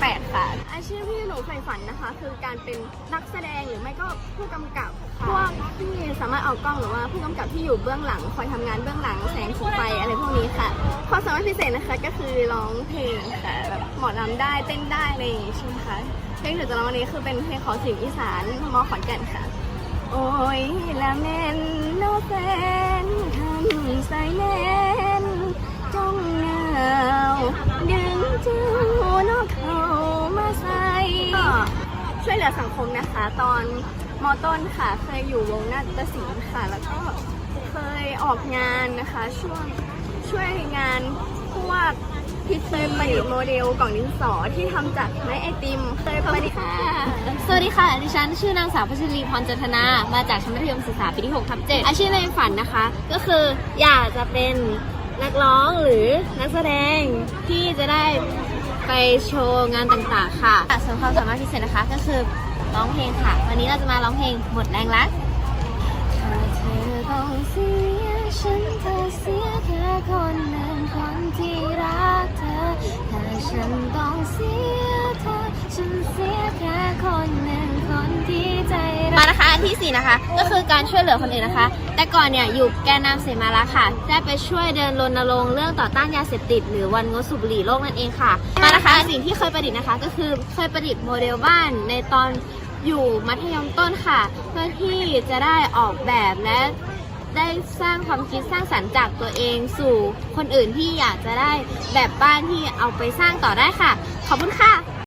18ค่ะ อาชีพที่หนูใฝ่ฝันนะคะ คือการเป็นนักแสดงหรือไม่ก็ผู้กำกับพวกที่สามารถเอากล้องหรือว่าผู้กำกับที่อยู่เบื้องหลัง คอยทำงานเบื้องหลังแสงสีไฟอะไรพวกนี้ค่ะความสามารถพิเศษนะคะก็คือร้องเพลงค่ะแบบหมอลำได้เต้นได้อะไรอย่างงี้ใช่ไหมคะเพลงที่หนูจะร้องวันนี้คือเป็นเพลงของสียงอีสานมอขอนแก่นค่ะ โอ้ยละแม่นโนแฟนทำใส่แน่นจ้องหนาวดึ ลือสังคมนะคะ ตอนมอต้นค่ะ เคยอยู่วงนาฏศิลป์ค่ะ แล้วก็เคยออกงานนะคะ ช่วงช่วยงานพวกพิเศษประดิษฐ์โมเดลกล่องดินสอที่ทำจากไม้ไอติม เคยประดิษฐ์ค่ะสวัสดีค่ะ ดิฉันชื่อนางสาวพัชรีพรจันทนา มาจากชั้นมัธยมศึกษาปีที่6ทับ7อาชีพในฝันนะคะ ก็คืออยากจะเป็นนักร้องหรือนักแสดงที่จะได้ ไปโชว์งานต่างๆค่ะส่วนความสามารถพิเศษนะคะก็คือร้องเพลงค่ะ วันนี้เราจะมาร้องเพลงหมดแรงรักถ้าเธอต้องเสียฉันเธอเสียแค่คนหนึ่งคนที่รักเธอถ้าฉันต้องเสีย ที่สี่นะคะ ก็คือการช่วยเหลือคนอื่นนะคะ แต่ก่อนเนี่ยอยู่แกนนำเสมาละค่ะ ได้ไปช่วยเดินรณรงค์เรื่องต่อต้านยาเสพติด หรือวันงดสูบบุหรี่โลกนั่นเองค่ะ มานะคะสิ่งที่เคยประดิษฐ์นะคะ ก็คือเคยประดิษฐ์โมเดลบ้านในตอนอยู่มัธยมต้นค่ะ เพื่อที่จะได้ออกแบบและได้สร้างความคิดสร้างสรรค์จากตัวเองสู่คนอื่นที่อยากจะได้แบบบ้านที่เอาไปสร้างต่อได้ค่ะ ขอบคุณค่ะ